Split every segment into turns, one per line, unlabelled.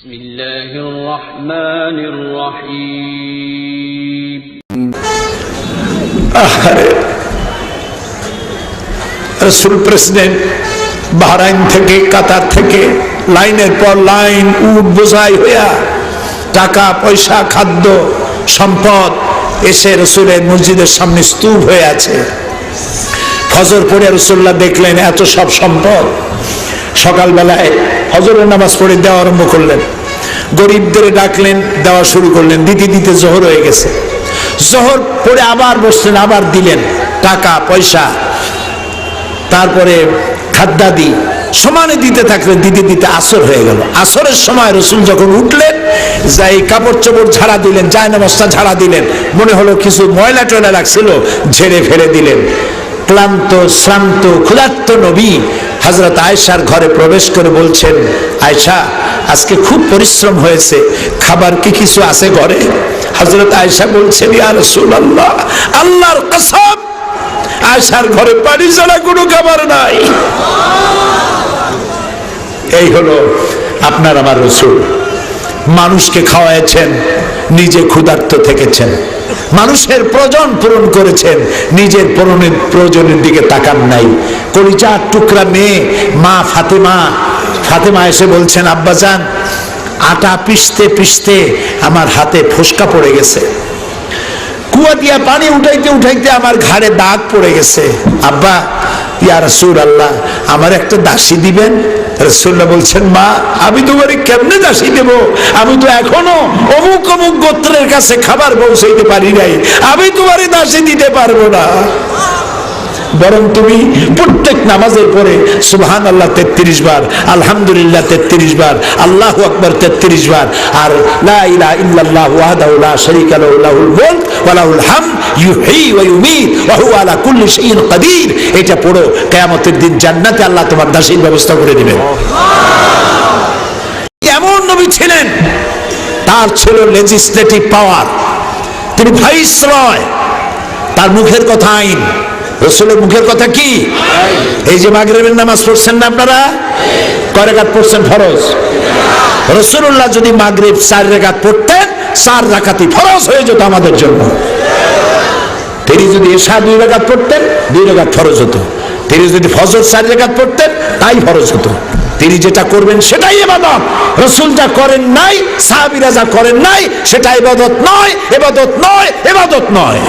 بسم الله الرحمن الرحيم
আহারে রসুল president Bahrain থেকে কাতার থেকে লাইনের পর লাইন উট বোঝাই হইয়া টাকা পয়সা খাদ্য সম্পদ এসে রসুলের মসজিদের সামনে স্তূপ হয়ে আছে ফজর পড়ে রসুল্লাহ দেখলেন এত সব সম্পদ সকালবেলায় হজরের নামাজ পড়ে দেওয়া আরম্ভ করলেন। গরিবদের ডাকলেন, দেওয়া শুরু করলেন। দিতে দিতে জোহর হয়ে গেছে। জোহর পড়ে আবার বসলেন, আবার দিলেন। টাকা, পয়সা, তারপরে খাদ্যাদি সমানে দিতে থাকলেন, দিতে দিতে আসর হয়ে গেল। আসরের সময় রসুল যখন উঠলেন, যাই কাপড় চোপড় ঝাড়া দিলেন যায় নামাজটা ঝাড়া দিলেন। মনে হলো কিছু ময়লা টয়লা লাগছিল, ঝেড়ে ফেলে দিলেন। ক্লান্ত, শ্রান্ত, ক্ষুধার্ত নবী হজরত আয়েশার ঘরে প্রবেশ করে বলছেন, আয়েশা, আজকে খুব পরিশ্রম হয়েছে, খাবার কি কিছু আছে ঘরে? হজরত আয়েশা বলছেন, ইয়া রাসূলুল্লাহ, আল্লাহর কসম আয়সার ঘরে পানি ছাড়া কোনো খাবার নাই। এই হলো আপনার, আমার রসুল। মানুষকে খাওয়াইছেন নিজে ক্ষুধার্ত থেকেছেন। মানুষের প্রয়োজন পূরণ করেছেন। নিজের পূরণের প্রয়োজনের দিকে তাকান নাই। কলিজার টুকরা মেয়ে, মা ফাতেমা। ফাতেমা এসে বলছেন, আব্বাজান, আটা পিষতে পিষতে আমার হাতে ফোসকা পড়ে গেছে। কুয়া দিয়া পানি উঠাইতে উঠাইতে আমার ঘাড়ে দাগ পড়ে গেছে। আব্বা, ইয়া রসুল আল্লাহ আমার একটা দাসী দিবেন? রসুল্লাহ বলছেন, মা, আমি তোমারে কেমনে দাসী দেব? আমি তো এখনও অমুক অমুক গোত্রের কাছে খাবার পৌঁছাইতে পারি নাই। আমি তোমারে দাসী দিতে পারব না। বরং তুমি প্রত্যেক নামাজের পরে সুবহান আল্লাহ তেত্রিশ বার, আলহামদুলিল্লাহ তেত্রিশ বার, আল্লাহ আকবর তেত্রিশ বার, আর লা ইলাহা ইল্লাল্লাহ ওয়াহদাহু লা লাহু, লাহুল মুলক ওয়া হামদ ওয়া এটা পড়ো, কিয়ামতের দিন জান্নাতে আল্লাহ তোমার দাসীর ব্যবস্থা করে দিবেন। এমন নবী ছিলেন, তার ছিল লেজিসলেটিভ পাওয়ার তিনি ভাইসরয় তার মুখের কথা আইন। রসুলের মুখের কথা কি? এই যে মাগরিবের নামাজ পড়ছেন না আপনারা? কয় রেখাত পড়ছেন ফরজ? রসুল্লাহ যদি মাগরিব চার রেখাত পড়তেন, চার রাখাতি ফরজ হয়ে যেত আমাদের জন্য। তিনি যদি এশা দুই রেখাত পড়তেন, দুই রেখাত ফরজ হতো। তিনি যদি ফজর চার রেখাত পড়তেন, তাই ফরজ হতো। তিনি যেটা করবেন সেটাই এবাদত রসুল যা করেন নাই, সাহাবিরা যা করেন নাই, সেটা এবাদত নয় এবাদত নয় এবাদত নয়।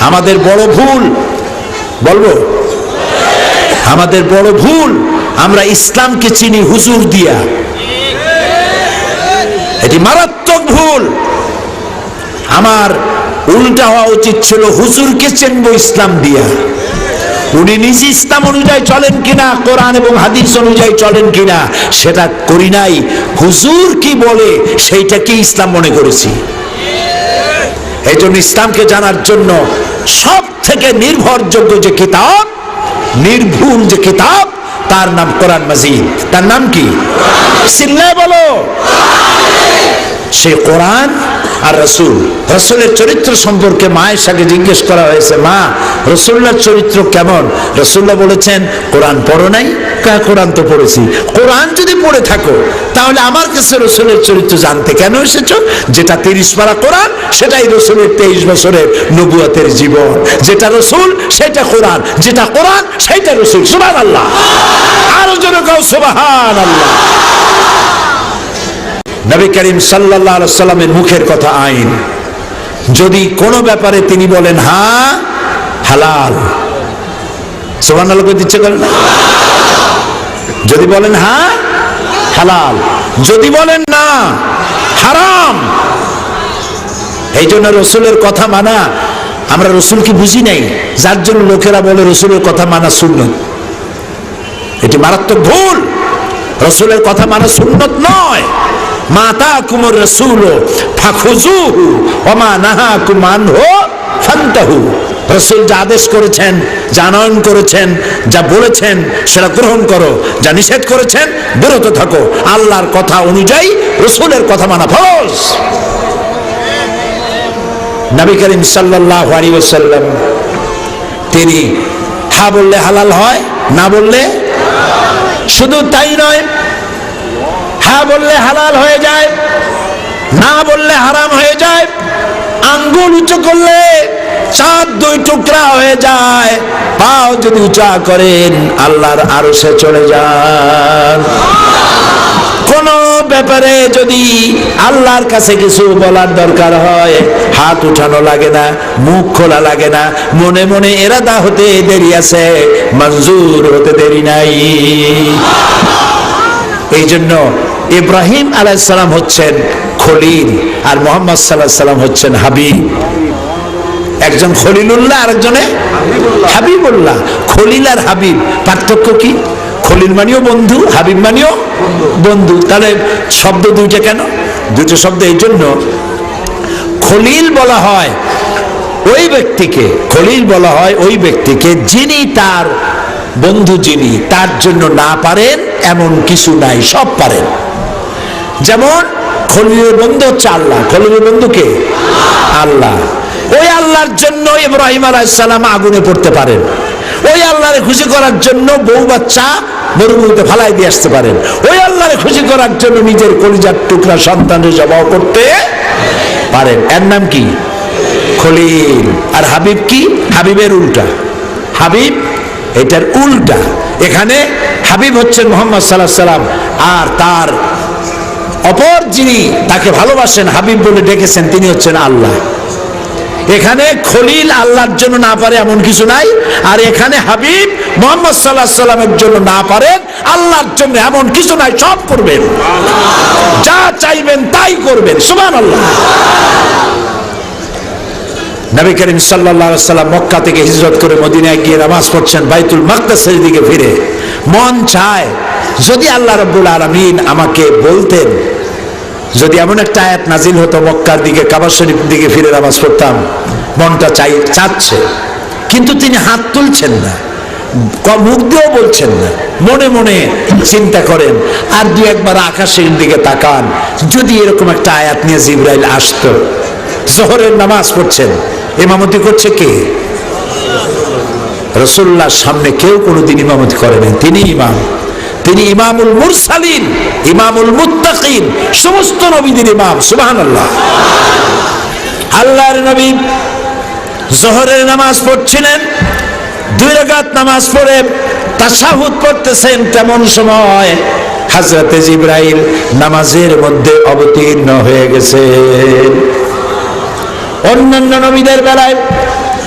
আমাদের বড় ভুল, বলব? আমাদের বড় ভুল, আমরা ইসলামকে চিনি হুজুর দিয়া। এটি মারাত্মক ভুল। আমার উল্টা হওয়া উচিত ছিল, হুজুরকে চেনবো ইসলাম দিয়া। উনি নিজে ইসলাম অনুযায়ী চলেন কিনা, কোরআন এবং হাদিস অনুযায়ী চলেন কিনা, সেটা করি নাই। হুজুর কি বলে সেইটাকে ইসলাম মনে করেছি। এই জন্য ইসলামকে জানার জন্য সব থেকে নির্ভরযোগ্য যে কিতাব, নির্ভুল যে কিতাব, তার নাম কোরআন মাজিদ। তার নাম কি? সিল্লায় বলো। সে কোরআন আর রসুল। রসুলের চরিত্র সম্পর্কে মায়ের সাথে জিজ্ঞেস করা হয়েছে, মা রসুল্লার চরিত্র কেমন? রসুল্লাহ বলেছেন, কোরআন পড়ো নাই? কা কোরআন তো পড়েছি। কোরআন যদি পড়ে থাকো, তাহলে আমার কাছে রসুলের চরিত্র জানতে কেন এসেছ? যেটা তিরিশ পারা কোরআন, সেটাই রসুলের তেইশ বছরের নবুয়াতের জীবন। যেটা রসুল, সেটা কোরআন। যেটা কোরআন, সেটা রসুল। সুবান আল্লাহ আরও জন কাউ সুবাহান আল্লাহ নবী করিম সাল্লাহ সাল্লামের মুখের কথা আইন। যদি কোনো ব্যাপারে তিনি বলেন হ্যাঁ হালাল। সোহান আলোকে দিচ্ছে করেন না? যদি বলেন হ্যাঁ হালাল। যদি বলেন, না, হারাম। এই জন্য রসুলের কথা মানা, আমরা রসুলকে বুঝি নাই। যার জন্য লোকেরা বলে রসুলের কথা মানা শূন্য এটি মারাত্মক ভুল। রসুলের কথা মানা সুন্নত নয়। মাতা কুমর রসুল ফাখুজুহু ওমা নাহা কুমান হো ফান্তাহু। রসুল যা আদেশ করেছেন, যা আনয়ন করেছেন, যা বলেছেন, সেটা গ্রহণ করো, যা নিষেধ করেছেন, বিরত থাকো। আল্লাহর কথা অনুযায়ী রসুলের কথা মানা ফরজ। নবী করিম সাল্লাল্লাহু আলাইহি ওয়াসাল্লাম, তিনি হা বললে হালাল হয়, না বললে? শুধু তাই নয় হা বললে হালাল হয়ে যায়, না বললে হারাম হয়ে যায়, আঙ্গুল উঁচু করলে চাঁদ দুই টুকরা হয়ে যায়, পাও যদি উঁচা করেন, আল্লাহর আরও সে চলে যান। কোন ব্যাপারে যদি আল্লাহর কাছে কিছু বলার দরকার হয়, হাত উঠানো লাগে না, মুখ খোলা লাগে না, মনে মনে এরাদা হতে দেরি আছে, মঞ্জুর হতে দেরি নাই। এই জন্য ইব্রাহিম আলাইসালাম হচ্ছেন খলিল আর মোহাম্মদ সাল্লাহ সাল্লাম হচ্ছেন হাবিব। একজন খলিলুল্লাহ আর একজনে হাবিবুল্লাহ। খলিল আর হাবিব, পার্থক্য কি? খলিল মানিও বন্ধু, হাবিব মানিও বন্ধু। তাহলে শব্দ দুইটা কেন? দুটো শব্দ এই জন্য খলিল বলা হয় ওই ব্যক্তিকে, খলিল বলা হয় ওই ব্যক্তিকে যিনি তার বন্ধু, যিনি তার জন্য না পারেন, এমন কিছু নাই, সব পারেন। যেমন খলিলের বন্ধু হচ্ছে আল্লাহ। খলিলের বন্ধুকে আল্লাহ। ওই আল্লাহর জন্য ইব্রাহিম আলাইসালাম আগুনে পড়তে পারেন। ওই আল্লাহরে খুশি করার জন্য বউ বাচ্চা মরুভূমিতে ফালাই দিয়ে আসতে পারেন। ওই আল্লাহরে খুশি করার জন্য নিজের কলিজার টুকরা সন্তানের জবাব করতে পারেন। এর নাম কি? খলিল। আর হাবিব কি? হাবিবের উল্টা। হাবিব, এটার উল্টা। এখানে হাবিব হচ্ছেন মোহাম্মদ সাল্লাহ সাল্লাম আর তার অপর যিনি তাকে ভালোবাসেন, হাবিব বলে ডেকেছেন, তিনি হচ্ছেন আল্লাহ। এখানে খলিল আল্লাহর জন্য না পারে এমন কিছু নাই, আর এখানে হাবিব মোহাম্মদ সাল্লাহ সাল্লামের জন্য না পারেন, আল্লাহর জন্য এমন কিছু নাই, সব করবেন। যা চাইবেন তাই করবেন সুমান আল্লাহ নবী করিম সাল্লাহ সাল্লাম মক্কা থেকে হিজরত করে মদিনায় গিয়ে নামাজ পড়ছেন, বাইতুল মাকদাসের দিকে ফিরে। মন চায়, যদি আল্লাহ রব্বুল আলমিন আমাকে বলতেন যদি এমন একটা আয়াত নাজিল হতো মক্কার দিকে, কাবা শরীফ দিকে ফিরে নামাজ পড়তাম, মনটা চাই চাচ্ছে। কিন্তু তিনি হাত তুলছেন না মুখ দিয়েও বলছেন না, মনে মনে চিন্তা করেন, আর দু একবার আকাশের দিকে তাকান, যদি এরকম একটা আয়াত নিয়ে জিব্রাইল আসতো, জোহরের নামাজ পড়ছেন, ইমামতি করছে কে? রসুল্লাহর সামনে কেউ কোনোদিন ইমামতি করেনি তিনি ইমাম। তিনি ইমামুল মুরসালিন, ইমামুল মুত্তাকিন, সমস্ত নবীদের ইমাম, সুবহানাল্লাহ। আল্লাহর নবী জহরের নামাজ পড়ছিলেন, দুই রাকাত নামাজ পড়ে তাসাহুদ পড়তেছেন তেমন সময় হাজরতে জিব্রাইল নামাজের মধ্যে অবতীর্ণ হয়ে গেছে। অন্যান্য নবীদের বেলায়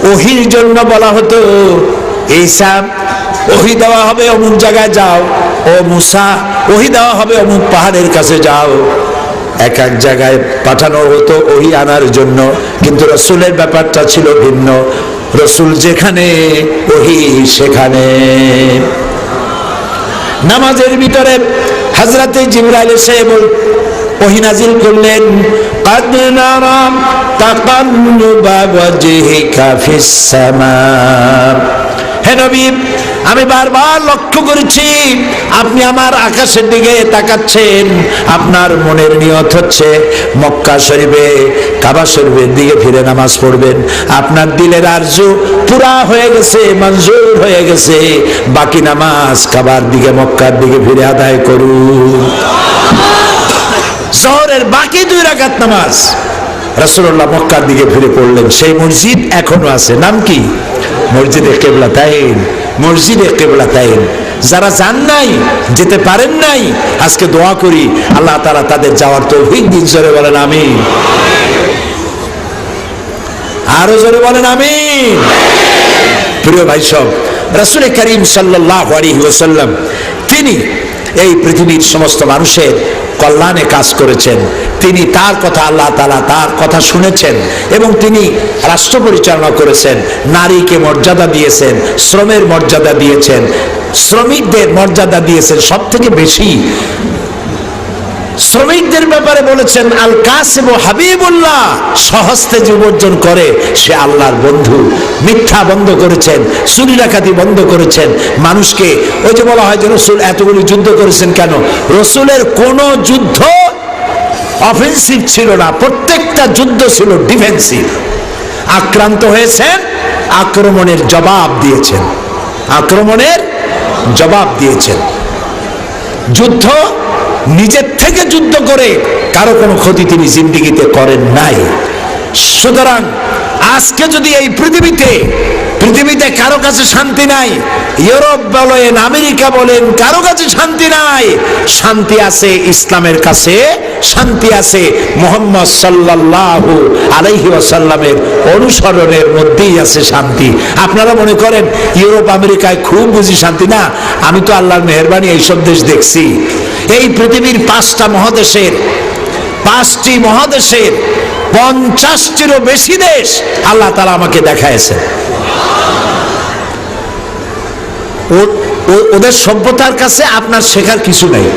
ওহির জন্য বলা হতো, এই এইসব ওহি দেওয়া হবে, অমুক জায়গায় যাও। ও মুসা ওহি দেওয়া হবে অমুক পাহাড়ের কাছে যাও এক এক জায়গায় পাঠানো হতো ওহি আনার জন্য কিন্তু রসুলের ব্যাপারটা ছিল ভিন্ন রসুল যেখানে ওহি সেখানে নামাজের ভিতরে হাজরাতে জিবরাইল এসে বল ওহিনাজিল করলেন قد نرى تقلب وجهك في السماء হে নবী আমি বারবার লক্ষ্য করেছি, আপনি আমার আকাশের দিকে তাকাচ্ছেন, আপনার মনের নিয়ত হচ্ছে মক্কা শরীফে, কাবা শরীফের দিকে ফিরে নামাজ পড়বেন। আপনার দিলের আরজু পুরা হয়ে গেছে, মঞ্জুর হয়ে গেছে। বাকি নামাজ কাবার দিকে, মক্কার দিকে ফিরে আদায় করুন। শহরের বাকি দুই রাকাত নামাজ, রাসূলুল্লাহ মক্কার দিকে ফিরে পড়লেন। সেই মসজিদ এখনও আছে। নাম কি? মসজিদে কেবলা তাইন মসজিদে কেবলা তাইন যারা যান নাই, যেতে পারেন নাই, আজকে দোয়া করি, আল্লাহ তারা তাদের যাওয়ার তৌফিক দিন। জোরে বলেন আমি আরও জোরে বলেন আমি প্রিয় ভাই সব, রাসূল করিম সাল্লাল্লাহু আলাইহি ওয়াসাল্লাম, তিনি এই পৃথিবীর সমস্ত মানুষের কল্যাণে কাজ করেছেন। তিনি তার কথা আল্লাহ তালা তার কথা শুনেছেন এবং তিনি রাষ্ট্র পরিচালনা করেছেন, নারীকে মর্যাদা দিয়েছেন, শ্রমের মর্যাদা দিয়েছেন। শ্রমিকদের মর্যাদা দিয়েছেন সব থেকে বেশি। শ্রমিকদের ব্যাপারে বলেছেন, আল কাসিম হাবিবুল্লাহ। সহস্তে যে উপার্জন করে, সে আল্লাহর বন্ধু। মিথ্যা বন্ধ করেছেন, চুরি ডাকাতি বন্ধ করেছেন। মানুষকে ওই যে বলা হয় যে রসুল এতগুলি যুদ্ধ করেছেন কেন? রসুলের কোন যুদ্ধ অফেন্সিভ ছিল না, প্রত্যেকটা যুদ্ধ ছিল ডিফেন্সিভ আক্রান্ত হয়েছেন, আক্রমণের জবাব দিয়েছেন। আক্রমণের জবাব দিয়েছেন। যুদ্ধ নিজের থেকে যুদ্ধ করে কারও কোনো ক্ষতি তিনি জিন্দিগিতে করেন নাই। সুতরাং আজকে যদি এই পৃথিবীতে পৃথিবীতে কারও কাছে শান্তি নাই, ইউরোপ বলেন, আমেরিকা বলেন, কারও কাছে শান্তি নাই, শান্তি আছে, ইসলামের কাছে শান্তি আছে, মোহাম্মদ সাল্লাল্লাহু আলাইহি ওয়াসাল্লামের অনুসরণের মধ্যেই আছে শান্তি। আপনারা মনে করেন, ইউরোপ, আমেরিকায় খুব বুঝি শান্তি না? আমি তো আল্লাহর মেহরবানি এইসব দেশ দেখছি। এই পৃথিবীর পাঁচটা মহাদেশের, পাঁচটি মহাদেশের, পঞ্চাশটিরও বেশি দেশ আল্লাহ তালা আমাকে দেখায়ছে ওদের সভ্যতার কাছে আপনার শেখার কিছু নেই।